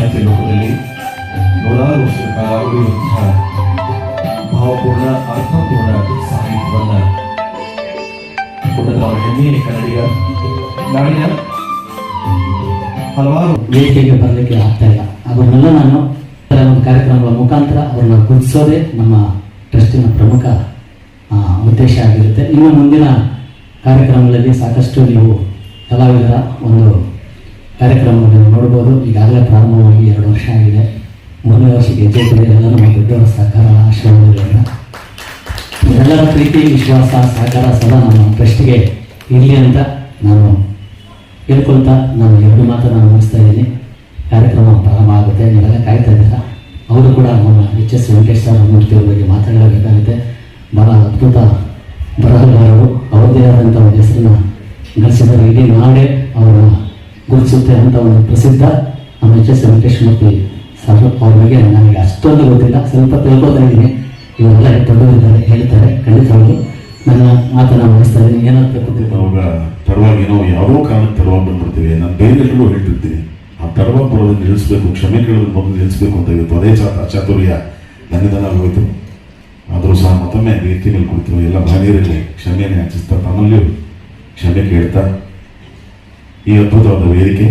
ಸಾಹಿತ್ಯ ಲೋಕದಲ್ಲಿ ನೂರಾರು ವರ್ಷದ ಕಾಲ ಉಳಿಯುವಂತಹ ಭಾವಪೂರ್ಣ, ಅರ್ಥಪೂರ್ಣ ಸಾಹಿತ್ಯವನ್ನು ಕೊಟ್ಟಂತಹ ಹೆಮ್ಮೆಯ ಕನ್ನಡಿಗ ನಾಡಿನ ಹಲವಾರು ವೇದಿಕೆಗೆ ಬರಲಿಕ್ಕೆ ಆಗ್ತಾ ಇಲ್ಲ. ಅವರನ್ನೆಲ್ಲ ನಾನು ಒಂದು ಕಾರ್ಯಕ್ರಮಗಳ ಮುಖಾಂತರ ಅವ್ರನ್ನ ಗುರುತಿಸೋದೇ ನಮ್ಮ ಟ್ರಸ್ಟಿನ ಪ್ರಮುಖ ಉದ್ದೇಶ ಆಗಿರುತ್ತೆ. ಇನ್ನು ಮುಂದಿನ ಕಾರ್ಯಕ್ರಮಗಳಲ್ಲಿ ಸಾಕಷ್ಟು ನೀವು ಕಲಾವಿದರ ಒಂದು ಕಾರ್ಯಕ್ರಮವನ್ನು ನೋಡ್ಬೋದು. ಈಗಾಗಲೇ ಪ್ರಾರಂಭವಾಗಿ ಎರಡು ವರ್ಷ ಆಗಿದೆ. ಮೂರನೇ ವರ್ಷಕ್ಕೆ ಹೆಜ್ಜೆ ಎಲ್ಲ ನಮ್ಮ ದೊಡ್ಡವರ ಸಹಕಾರ ಆಶೀರ್ವಾದಗಳಿಂದ ಎಲ್ಲರ ಪ್ರೀತಿ, ವಿಶ್ವಾಸ, ಸಹಕಾರ ಸದಾ ನಮ್ಮ ಟ್ರಸ್ಟ್ಗೆ ಇರಲಿ ಅಂತ ನಾನು ಹೇಳ್ಕೊಳ್ತಾ ನಾನು ಎರಡು ಮಾತನ್ನು ನಾನು ಮುಗಿಸ್ತಾ ಇದ್ದೀನಿ. ಕಾರ್ಯಕ್ರಮ ಪ್ರಾರಂಭ ಆಗುತ್ತೆ. ನೀವೆಲ್ಲ ಕಾಯ್ತಾ ಇದ್ದೀರಾ? ಅವರು ಕೂಡ ನಮ್ಮ ಎಚ್ ಎಸ್ ವೆಂಕಟೇಶ್ ಮೂರ್ತಿ ಅವ್ರ ಬಗ್ಗೆ ಮಾತಾಡಬೇಕಾಗುತ್ತೆ. ಬಹಳ ಅದ್ಭುತ ಬರಹಗಾರರು. ಅವರದೇ ಆದಂಥ ಒಂದು ಹೆಸರನ್ನು ನಡೆಸಿದ್ದಾರೆ ಇಡೀ ನಾಡೇ ಗುರುತಿಸುತ್ತೆ ಅಂತ ಒಂದು ಪ್ರಸಿದ್ಧ ನಮ್ಮ ಎಚ್ ಎಸ್ ವೆಂಕಟೇಶ್ಮೂರ್ತಿ ಸರ್. ಅವ್ರ ಬಗ್ಗೆ ನನಗೆ ಅಷ್ಟೊಂದು ಗೊತ್ತಿಲ್ಲ. ಸ್ವಲ್ಪ ತಿಳ್ಕೊತಾ ಇದ್ದೀನಿ. ಇವರೆಲ್ಲ ದೊಡ್ಡವರಿದ್ದಾರೆ, ಹೇಳ್ತಾರೆ ಖಂಡಿತವಾಗ್ಲು ನನ್ನ ಮಾತನ್ನು ಮುಗಿಸ್ತಾ ಇದ್ದೀನಿ. ಏನಾದ್ರು ಗೊತ್ತಿಲ್ಲ. ಅವಾಗ ತಡವಾಗಿ ನಾವು ಯಾವುದೋ ಕಾರಣಕ್ಕೆ ತಡವಾಗಿ ಬಂದ್ಬಿಡ್ತೀವಿ. ನಾನು ಬೇರೆ ಎಲ್ಲರೂ ಹೇಳ್ತಿರ್ತೀನಿ. ಆ ತಡವಾಗಿ ಬರೋದನ್ನು ನಿಲ್ಲಿಸ್ಬೇಕು, ಕ್ಷಮೆ ಕೇಳೋದು ಮೊದಲು ನಿಲ್ಲಿಸ್ಬೇಕು ಅಂತ ಇವತ್ತು ಅದೇ ಚಾ ಚಾತುರ್ಯ. ನನ್ನಿಂದ ಹೋಯಿತು ಆದರೂ ಸಹ ಮತ್ತೊಮ್ಮೆ ರೀತಿಯಲ್ಲಿ ಕುಳಿತು ಎಲ್ಲ ಮಹಿಳೆಯರಲ್ಲಿ ಕ್ಷಮೆಯನ್ನು ಹಚ್ಚಿಸ್ತಾ ತಮ್ಮಲ್ಲಿಯೂ ಕ್ಷಮೆ ಕೇಳ್ತಾ ಈ ಅದ್ಭುತವಾದ ವೇದಿಕೆ.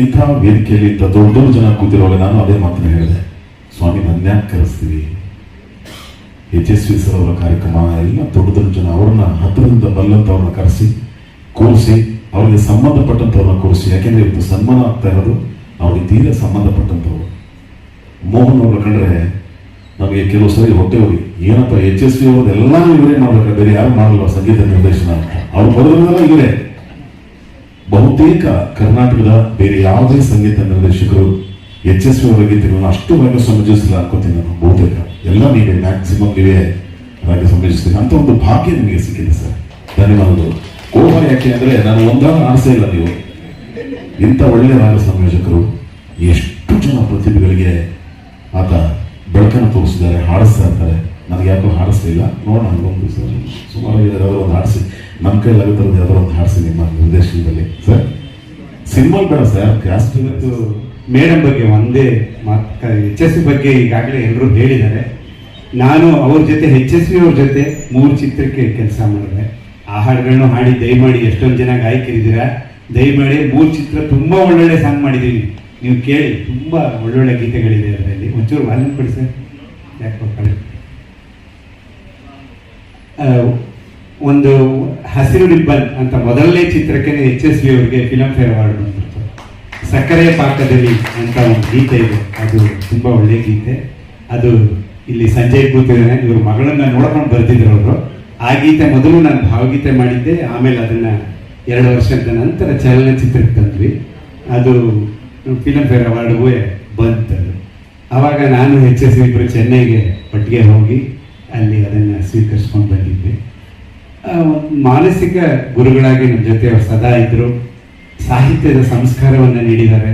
ಇಂಥ ವೇದಿಕೆಯಲ್ಲಿ ಇಂಥ ದೊಡ್ಡ ದೊಡ್ಡ ಜನ ಕೂತಿರುವಾಗ ನಾನು ಅದೇ ಮಾತ್ರ ಹೇಳಿದೆ. ಸ್ವಾಮಿ ನನ್ಯಾಕೆ ಕರೆಸ್ತೀವಿ ಎಚ್ ಎಸ್ ವಿ ಸರ್ ಅವರ ಕಾರ್ಯಕ್ರಮ, ಎಲ್ಲ ದೊಡ್ಡ ದೊಡ್ಡ ಜನ ಅವ್ರನ್ನ ಹತ್ತಿರದಿಂದ ಬಲ್ಲಂತವ್ರನ್ನ ಕರೆಸಿ, ಕೂರಿಸಿ, ಅವರಿಗೆ ಸಂಬಂಧಪಟ್ಟಂತವ್ರನ್ನ ಕೂರಿಸಿ, ಯಾಕೆಂದರೆ ಇವತ್ತು ಸನ್ಮಾನ ಆಗ್ತಾ ಇರೋದು ಅವ್ರಿಗೆ ತೀರಾ ಸಂಬಂಧಪಟ್ಟಂಥವ್ರು. ಮೋಹನ್ ಅವ್ರ ಕಂಡ್ರೆ ನಮಗೆ ಕೆಲವು ಸರಿ ಹೊಟ್ಟೆ ಹೋಗಿ ಏನಪ್ಪ ಎಚ್ ಎಸ್ ವಿ ಅವ್ರದ್ದು ಎಲ್ಲ ಇವರೇ ಮಾಡ್ಬೇಕಾದ್ರೆ ಯಾರು ಮಾಡಲ್ವ ಸಂಗೀತ ನಿರ್ದೇಶನ ಅವ್ರು ಬರೋದ್ರೆಲ್ಲ ಇವರೇ. ಬಹುತೇಕ ಕರ್ನಾಟಕದ ಬೇರೆ ಯಾವುದೇ ಸಂಗೀತ ನಿರ್ದೇಶಕರು ಅವರ ಗೀತೆಗಳನ್ನು ಅಷ್ಟು ರಾಗ ಸಂಯೋಜಿಸಿಲ್ಲ ಅನ್ಕೋತೀನಿ ನಾನು, ಬಹುತೇಕ. ಎಲ್ಲ ನೀವೇ ಮ್ಯಾಕ್ಸಿಮಮ್ ನೀವೇ ರಾಗ ಸಂಯೋಜಿಸ್ತೀನಿ ಅಂತ ಒಂದು ಭಾಗ್ಯ ನಿಮಗೆ ಸಿಕ್ಕಿದೆ ಸರ್. ಧನ್ಯವಾದಗಳು. ಕೋಪ ಯಾಕೆ ಅಂದ್ರೆ ನಾನು ಒಂದಾಗ ಆಸೆ ಇಲ್ಲ ನೀವು. ಇಂಥ ಒಳ್ಳೆಯ ರಾಗ ಸಂಯೋಜಕರು ಎಷ್ಟು ಜನ ಪ್ರತಿಭೆಗಳಿಗೆ ಆತ ಬೆಳಕನ್ನು ತೋರಿಸಿದ್ದಾರೆ, ಹಾಡಿಸ್ತಾ ಇರ್ತಾರೆ. ನನಗೆ ಯಾಕೋ ಹಾಡಿಸ್ತಾ ಇಲ್ಲ? ನೋಡೋಣ, ಒಂದು ಸರ್. ಸುಮಾರು ಒಂದು ಹಾಡಿಸಿ. ನಮ್ಮ ಕೈಲಾಗುತ್ತಿರೋದು ಯಾವ್ದಾರು ಒಂದು ಹಾಡಿಸಿ ನಿಮ್ಮ ನಿರ್ದೇಶನದಲ್ಲಿ. ಸರ್ ಸಿನಿಮಾ ಬೇಡ ಸರ್ ಕ್ಯಾಸ್ಟ್ ಇವತ್ತು ಮೇಡಮ್ ಬಗ್ಗೆ ಒಂದೇ ಎಚ್ ಎಸ್ ಬಗ್ಗೆ ಈಗಾಗಲೇ ಎಲ್ಲರೂ ಹೇಳಿದ್ದಾರೆ. ನಾನು ಅವ್ರ ಜೊತೆ ಎಚ್ ಎಸ್ ಅವ್ರ ಜೊತೆ ಮೂರು ಚಿತ್ರಕ್ಕೆ ಕೆಲಸ ಮಾಡಿದೆ. ಆ ಹಾಡುಗಳನ್ನು ಹಾಡಿ, ದಯಮಾಡಿ ಎಷ್ಟೊಂದು ಜನ ಗಾಯಕರಿದ್ದೀರಾ? ದಯಮಾಡಿ ಮೂರು ಚಿತ್ರ ತುಂಬ ಒಳ್ಳೊಳ್ಳೆ ಸಾಂಗ್ ಮಾಡಿದ್ದೀನಿ ನೀವು ಕೇಳಿ, ತುಂಬ ಒಳ್ಳೊಳ್ಳೆ ಗೀತೆಗಳಿದೆ ಅದರಲ್ಲಿ. ಒಂಚೂರು ವಾಲ್ಯೂಮ್ ಕೊಡಿ ಸರ್. ಯಾಕೆ ಒಂದು ಹಸಿರು ರಿಬ್ಬನ್ ಅಂತ ಮೊದಲನೇ ಚಿತ್ರಕ್ಕೆ ಎಚ್ ಎಸ್ ವಿ ಅವರಿಗೆ ಫಿಲಂ ಫೇರ್ ಅವಾರ್ಡ್ ಬಂದಿತ್ತು ಸಕ್ಕರೆ ಪಾಕದಲ್ಲಿ ಅಂತ ಒಂದು ಗೀತೆ ಇದೆ. ಅದು ತುಂಬ ಒಳ್ಳೆ ಗೀತೆ. ಅದು ಇಲ್ಲಿ ಸಂಜಯ್ ಕೂತಿದ್ದಾನೆ. ಇವರು ಮಗಳನ್ನ ನೋಡ್ಕೊಂಡು ಬರ್ತಿದ್ರು ಅವರು. ಆ ಗೀತೆ ಮೊದಲು ನಾನು ಭಾವಗೀತೆ ಮಾಡಿದ್ದೆ. ಆಮೇಲೆ ಅದನ್ನ ಎರಡು ವರ್ಷದ ನಂತರ ಚಲನಚಿತ್ರಕ್ಕೆ ತಂದ್ವಿ. ಅದು ಫಿಲಂ ಫೇರ್ ಅವಾರ್ಡ್ಗೂ ಬಂತದು ಆವಾಗ ನಾನು ಎಚ್ ಎಸ್ ಇಬ್ಬರು ಚೆನ್ನೈಗೆ ಒಟ್ಟಿಗೆ ಹೋಗಿ ಅಲ್ಲಿ ಅದನ್ನು ಸ್ವೀಕರಿಸ್ಕೊಂಡು ಬಂದಿದ್ವಿ. ಮಾನಸಿಕ ಗುರುಗಳಾಗಿ ನಮ್ಮ ಜೊತೆ ಸದಾ ಇದ್ದರು ಸಾಹಿತ್ಯದ ಸಂಸ್ಕಾರವನ್ನು ನೀಡಿದ್ದಾರೆ.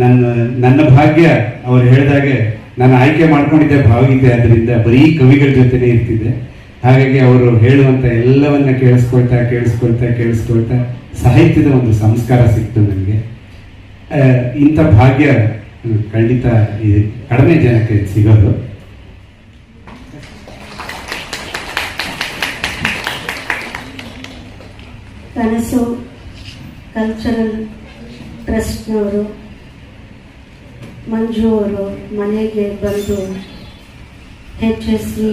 ನನ್ನ ನನ್ನ ಭಾಗ್ಯ ಅವ್ರು ಹೇಳಿದಾಗೆ ನಾನು ಆಯ್ಕೆ ಮಾಡ್ಕೊಂಡಿದ್ದೆ ಭಾವಗೀತೆ ಆದ್ದರಿಂದ ಬರೀ ಕವಿಗಳ ಜೊತೆನೇ ಇರ್ತಿದ್ದೆ. ಹಾಗಾಗಿ ಅವರು ಹೇಳುವಂತ ಎಲ್ಲವನ್ನ ಕೇಳಿಸ್ಕೊಳ್ತಾ ಕೇಳಿಸ್ಕೊಳ್ತಾ ಕೇಳಿಸ್ಕೊಳ್ತಾ ಸಾಹಿತ್ಯದ ಒಂದು ಸಂಸ್ಕಾರ ಸಿಕ್ತು ನನಗೆ. ಇಂಥ ಭಾಗ್ಯ ಖಂಡಿತ ಕಡಿಮೆ ಜನಕ್ಕೆ ಸಿಗೋದು. ಕನಸು ಕಲ್ಚರಲ್ ಟ್ರಸ್ಟ್ನವರು ಮಂಜು ಅವರು ಮನೆಗೆ ಬಂದು ಎಚ್ ಎಸ್ ವಿ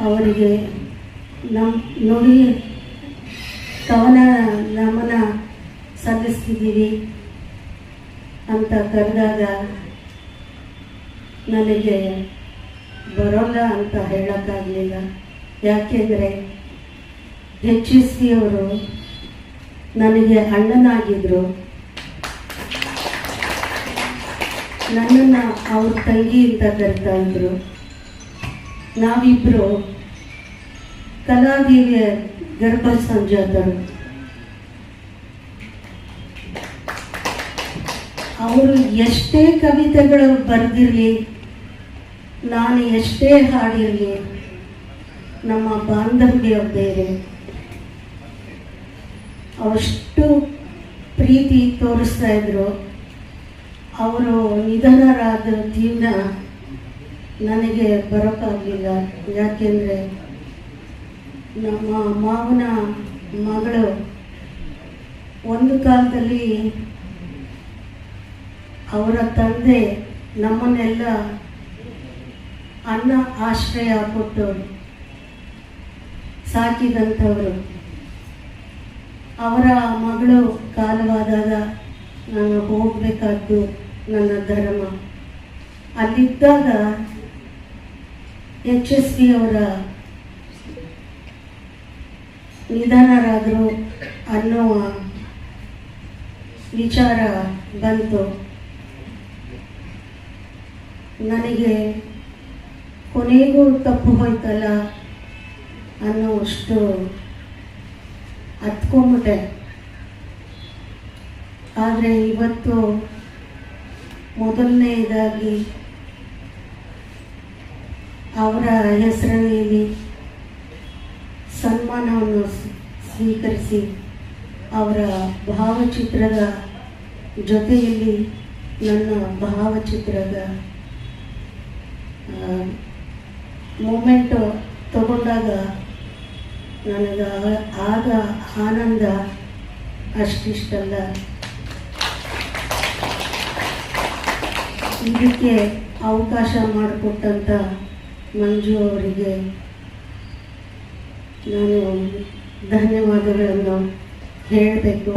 ಅವರಿಗೆ ನಮ್ಮ ನುಡಿ ಕವನ ನಮನ ಸಲ್ಲಿಸ್ತಿದ್ದೀವಿ ಅಂತ ಕರೆದಾಗ ನನಗೆ ಬರೋಲ್ಲ ಅಂತ ಹೇಳೋಕ್ಕಾಗಲಿಲ್ಲ. ಯಾಕೆಂದರೆ ಎಚ್ ಯು ಸಿ ಅವರು ನನಗೆ ಅಣ್ಣನಾಗಿದ್ರು. ನನ್ನನ್ನು ಅವ್ರ ತಂಗಿ ಅಂತ ಕರಿತಾ ಇದ್ರು. ನಾವಿಬ್ಬರು ಕಲಾವಿಗೆ ಗರ್ಭ ಸಂಜಾತರು ಅವರು ಎಷ್ಟೇ ಕವಿತೆಗಳು ಬರೆದಿರಲಿ, ನಾನು ಎಷ್ಟೇ ಹಾಡಿರಲಿ, ನಮ್ಮ ಬಾಂಧವ್ಯ ಬೇರೆ. ಅಷ್ಟು ಪ್ರೀತಿ ತೋರಿಸ್ತಾ ಇದ್ರು. ಅವರು ನಿಧನರಾದ ದಿನ ನನಗೆ ಬರೋಕ್ಕಾಗಲಿಲ್ಲ. ಯಾಕೆಂದರೆ ನಮ್ಮ ಮಾವನ ಮಗಳು ಒಂದು ಕಾಲದಲ್ಲಿ ಅವರ ತಂದೆ ನಮ್ಮನ್ನೆಲ್ಲ ಅನ್ನ ಆಶ್ರಯ ಕೊಟ್ಟು ಸಾಕಿದಂಥವರು. ಅವರ ಮಗಳು ಕಾಲವಾದಾಗ, ನಾನು ಹೋಗಬೇಕಾದ್ದು ನನ್ನ ಧರ್ಮ. ಅಲ್ಲಿದ್ದಾಗ ಎಚ್ ಎಸ್ ಪಿ ಅವರ ನಿಧನರಾದರು ಅನ್ನುವ ವಿಚಾರ ಬಂತು. ನನಗೆ ಕೊನೆಗೂ ತಪ್ಪು ಹೋಯ್ತಲ್ಲ ಅನ್ನೋಷ್ಟು ಹತ್ಕೊಂಬಿಟ್ಟೆ ಆದರೆ ಇವತ್ತು ಮೊದಲನೇದಾಗಿ ಅವರ ಹೆಸರಿನಲ್ಲಿ ಸನ್ಮಾನವನ್ನು ಸ್ವೀಕರಿಸಿ ಅವರ ಭಾವಚಿತ್ರದ ಜೊತೆಯಲ್ಲಿ ನನ್ನ ಭಾವಚಿತ್ರದ ಮೂಮೆಂಟು ತಗೊಂಡಾಗ ನನಗೆ ಆಗ ಆನಂದ ಅಷ್ಟಿಷ್ಟಲ್ಲ. ಇದಕ್ಕೆ ಅವಕಾಶ ಮಾಡಿಕೊಟ್ಟಂಥ ಮಂಜು ಅವರಿಗೆ ನಾನು ಧನ್ಯವಾದಗಳನ್ನು ಹೇಳಬೇಕು.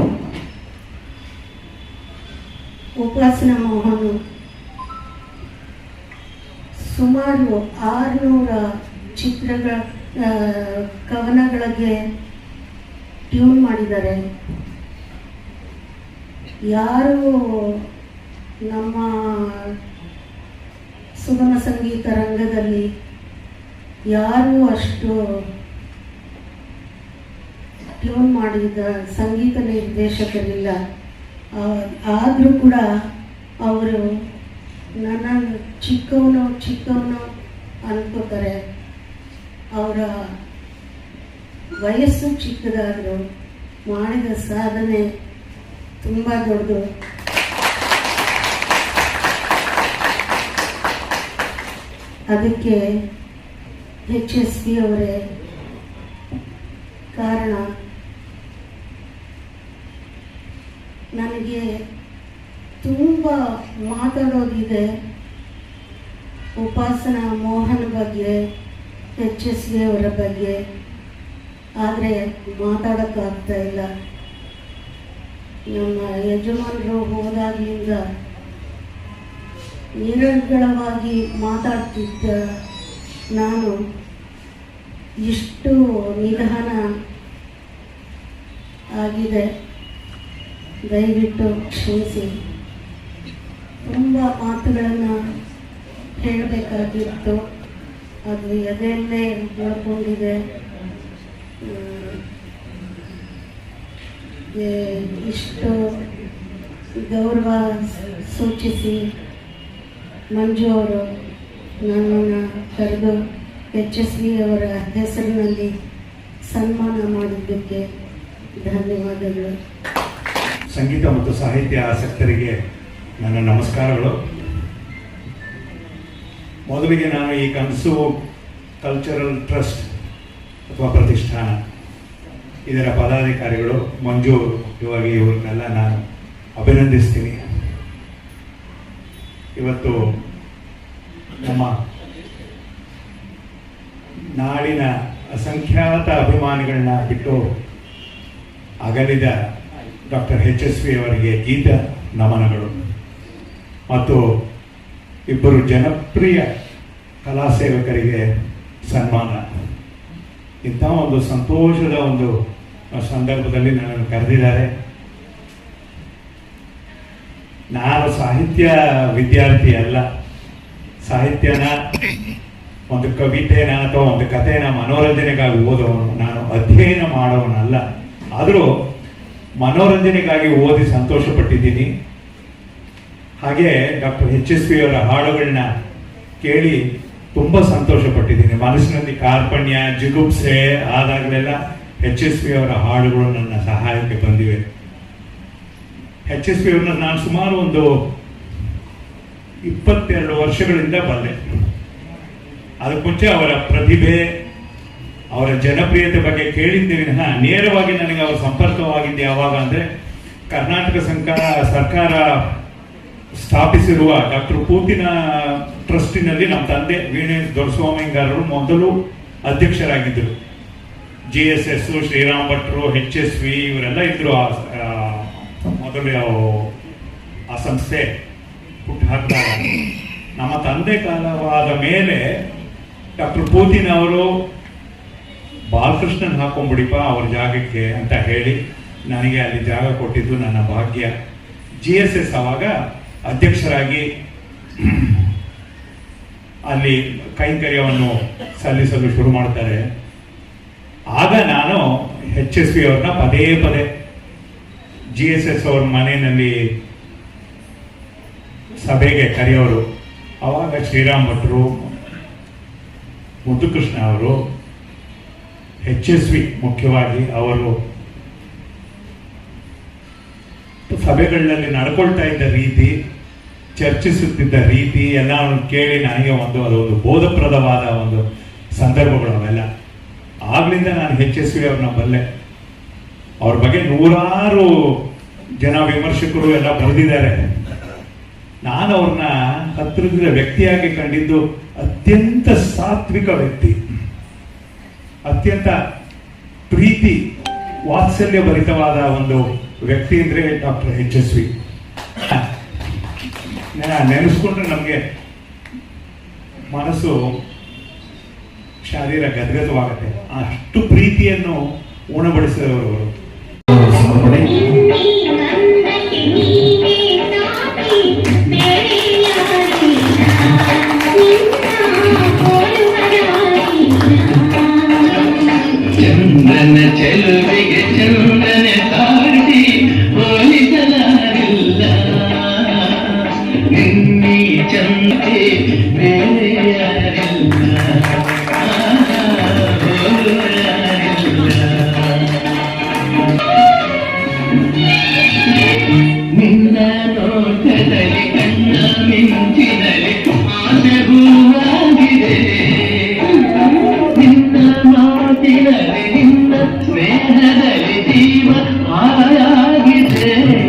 ಉಪಾಸನ ಮೋಹನ್ ಸುಮಾರು ಆರುನೂರ ಚಿತ್ರಗಳ ಕವನಗಳಿಗೆ ಟ್ಯೂನ್ ಮಾಡಿದ್ದಾರೆ ಯಾರು ನಮ್ಮ ಸುಗಮ ಸಂಗೀತ ರಂಗದಲ್ಲಿ ಯಾರು ಅಷ್ಟು ಟ್ಯೂನ್ ಮಾಡಿದ ಸಂಗೀತ ನಿರ್ದೇಶಕರಿಲ್ಲ ಆದರೂ ಕೂಡ ಅವರು ನನ್ನ ಚಿಕ್ಕವನು ಚಿಕ್ಕವನು ಅನ್ಕೋತಾರೆ. ಅವರ ವಯಸ್ಸು ಚಿಕ್ಕದಾದರೂ ಮಾಡಿದ ಸಾಧನೆ ತುಂಬ ದೊಡ್ಡದು. ಅದಕ್ಕೆ ಎಚ್ ಎಸ್ ಪಿ ಅವರೇ ಕಾರಣ. ನನಗೆ ತುಂಬ ಮಾತಾಡೋದಿದೆ. ಉಪಾಸನಾ ಮೋಹನ್ ಬಗ್ಗೆ. ಎಚ್ ಎಸ್ ಎ ಅವರ ಬಗ್ಗೆ. ಆದರೆ ಮಾತಾಡೋಕ್ಕಾಗ್ತಾ ಇಲ್ಲ. ನಮ್ಮ ಯಜಮಾನರು ಹೋದಾಗಿಂದ ನಿರಂತರವಾಗಿ ಮಾತಾಡ್ತಿದ್ದ ನಾನು ಇಷ್ಟು ನಿಧಾನ ಆಗಿದೆ. ದಯವಿಟ್ಟು ಕ್ಷಮಿಸಿ. ತುಂಬ ಮಾತುಗಳನ್ನು ಹೇಳಬೇಕಾಗಿತ್ತು. ಅದು ಎದೆಯಲ್ಲೇ. ಏ- ಇಷ್ಟು ಗೌರವ ಸೂಚಿಸಿ ಮಂಜು ಅವರು ನನ್ನನ್ನು ಕರೆದು ಎಚ್ ಎಸ್ ವಿ ಅವರ ಹೆಸರಿನಲ್ಲಿ ಸನ್ಮಾನ ಮಾಡಿದ್ದಕ್ಕೆ ಧನ್ಯವಾದಗಳು ಸಂಗೀತ ಮತ್ತು ಸಾಹಿತ್ಯ ಆಸಕ್ತರಿಗೆ ನನ್ನ ನಮಸ್ಕಾರಗಳು ಮೊದಲಿಗೆ ನಾನು ಈ ಕನಸು ಕಲ್ಚರಲ್ ಟ್ರಸ್ಟ್ ಅಥವಾ ಪ್ರತಿಷ್ಠಾನ, ಇದರ ಪದಾಧಿಕಾರಿಗಳು ಮಂಜು ಇವಾಗ ಇವ್ರನ್ನೆಲ್ಲ ನಾನು ಅಭಿನಂದಿಸ್ತೀನಿ. ಇವತ್ತು ನಮ್ಮ ನಾಡಿನ ಅಸಂಖ್ಯಾತ ಅಭಿಮಾನಿಗಳನ್ನ ಬಿಟ್ಟು ಅಗಲಿದ ಡಾಕ್ಟರ್ ಎಚ್ ಎಸ್ ವಿ ಅವರಿಗೆ ಗೀತ ನಮನಗಳು. ಮತ್ತು ಇಬ್ಬರು ಜನಪ್ರಿಯ ಕಲಾ ಸೇವಕರಿಗೆ ಸನ್ಮಾನ. ಇಂಥ ಒಂದು ಸಂತೋಷದ ಒಂದು ಸಂದರ್ಭದಲ್ಲಿ ನನ್ನನ್ನು ಕರೆದಿದ್ದಾರೆ. ನಾನು ಸಾಹಿತ್ಯ ವಿದ್ಯಾರ್ಥಿ ಅಲ್ಲ. ಸಾಹಿತ್ಯನ ಒಂದು ಕವಿತೆನ ಅಥವಾ ಒಂದು ಕಥೆನ ಮನೋರಂಜನೆಗಾಗಿ ಓದೋನು ನಾನು ಅಧ್ಯಯನ ಮಾಡೋವನಲ್ಲ. ಆದರೂ ಮನೋರಂಜನೆಗಾಗಿ ಓದಿ ಸಂತೋಷ ಪಟ್ಟಿದ್ದೀನಿ ಹಾಗೆ ಡಾಕ್ಟರ್ ಎಚ್ ಎಸ್ ಪಿ ಅವರ ಹಾಡುಗಳನ್ನ ಕೇಳಿ ತುಂಬ ಸಂತೋಷಪಟ್ಟಿದ್ದೀನಿ. ಮನಸ್ಸಿನಲ್ಲಿ ಕಾರ್ಪಣ್ಯ, ಜಿಗುಪ್ಸೆ ಆದಾಗಲೆಲ್ಲ ಎಚ್ ಎಸ್ ಪಿ ಅವರ ಹಾಡುಗಳು ನನ್ನ ಸಹಾಯಕ್ಕೆ ಬಂದಿವೆ. ಎಚ್ ಎಸ್ ಪಿ ಅವ್ರನ್ನ ನಾನು ಸುಮಾರು ಒಂದು ಇಪ್ಪತ್ತೆರಡು ವರ್ಷಗಳಿಂದ ಬಂದೆ. ಅದಕ್ಕೆ ಮುಂಚೆ ಅವರ ಪ್ರತಿಭೆ, ಅವರ ಜನಪ್ರಿಯತೆ ಬಗ್ಗೆ ಕೇಳಿದ್ದೆ ವಿನಃ ನೇರವಾಗಿ ನನಗೆ ಅವರ ಸಂಪರ್ಕವಾಗಿದ್ದೆ ಯಾವಾಗ ಅಂದರೆ ಕರ್ನಾಟಕ ಸರ್ಕಾರ ಸರ್ಕಾರ ಸ್ಥಾಪಿಸಿರುವ ಡಾಕ್ಟರ್ ಪೂತಿನ ಟ್ರಸ್ಟಿನಲ್ಲಿ ನಮ್ಮ ತಂದೆ ವೀಣೆ ದೊರಸ್ವಾಮಿಗಾರರು ಮೊದಲು ಅಧ್ಯಕ್ಷರಾಗಿದ್ದರು. ಜಿ ಎಸ್ ಎಸ್, ಶ್ರೀರಾಮ್ ಭಟ್ರು, ಎಚ್ ಎಸ್ ವಿ, ಇವರೆಲ್ಲ ಇದ್ರು ಮೊದಲು ಆ ಸಂಸ್ಥೆ ಹುಟ್ಟು ಹಾಕ್ತಾರೆ ನಮ್ಮ ತಂದೆ ಕಾಲವಾದ ಮೇಲೆ ಡಾಕ್ಟರ್ ಪೂತಿನ್ ಅವರು ಬಾಲಕೃಷ್ಣನ್ ಹಾಕೊಂಡ್ಬಿಡಿಪ ಅವ್ರ ಜಾಗಕ್ಕೆ ಅಂತ ಹೇಳಿ ನನಗೆ ಅಲ್ಲಿ ಜಾಗ ಕೊಟ್ಟಿದ್ದು ನನ್ನ ಭಾಗ್ಯ. ಜಿ ಎಸ್ ಎಸ್ ಅವಾಗ ಅಧ್ಯಕ್ಷರಾಗಿ ಅಲ್ಲಿ ಕೈಂಕರ್ಯವನ್ನು ಸಲ್ಲಿಸಲು ಶುರು ಮಾಡ್ತಾರೆ. ಆಗ ನಾನು ಎಚ್ ಎಸ್ ಪಿ ಅವ್ರನ್ನ ಪದೇ ಪದೇ ಜಿ ಎಸ್ ಎಸ್ ಅವ್ರ ಮನೆಯಲ್ಲಿ ಸಭೆಗೆ ಕರೆಯೋರು. ಅವಾಗ ಶ್ರೀರಾಮ್ ಭಟ್ರು, ಮುದ್ದುಕೃಷ್ಣ ಅವರು, ಎಚ್ ಎಸ್ ವಿ ಮುಖ್ಯವಾಗಿ ಅವರು ಸಭೆಗಳಲ್ಲಿ ನಡ್ಕೊಳ್ತಾ ಇದ್ದ ರೀತಿ ಚರ್ಚಿಸುತ್ತಿದ್ದ ರೀತಿ ಎಲ್ಲ ಕೇಳಿ ನನಗೆ ಒಂದು ಅದೊಂದು ಬೋಧಪ್ರದವಾದ ಒಂದು ಸಂದರ್ಭಗಳು ಅವೆಲ್ಲ. ಆಗ್ಲಿಂದ ನಾನು ಹೆಚ್ ಎಸ್ ವಿ ಅವ್ರನ್ನ ಬಲ್ಲೆ. ಅವ್ರ ಬಗ್ಗೆ ನೂರಾರು ಜನ ವಿಮರ್ಶಕರು ಎಲ್ಲ ಬರೆದಿದ್ದಾರೆ. ನಾನು ಅವ್ರನ್ನ ಹತ್ತಿರದ ವ್ಯಕ್ತಿಯಾಗಿ ಕಂಡಿದ್ದು ಅತ್ಯಂತ ಸಾತ್ವಿಕ ವ್ಯಕ್ತಿ. ಅತ್ಯಂತ ಪ್ರೀತಿ ವಾತ್ಸಲ್ಯ ಭರಿತವಾದ ಒಂದು ವ್ಯಕ್ತಿ ಅಂದ್ರೆ ಡಾಕ್ಟರ್ ಎಚ್ ಎಸ್ ವಿ. ನೆನೆಸ್ಕೊಂಡ್ರೆ ನಮಗೆ ಮನಸ್ಸು ಶಾರೀರ ಗದ್ಗದವಾಗುತ್ತೆ. ಅಷ್ಟು ಪ್ರೀತಿಯನ್ನು ಉಣಬಡಿಸಿದವರು ಅವರು ಚಂದ್ರನ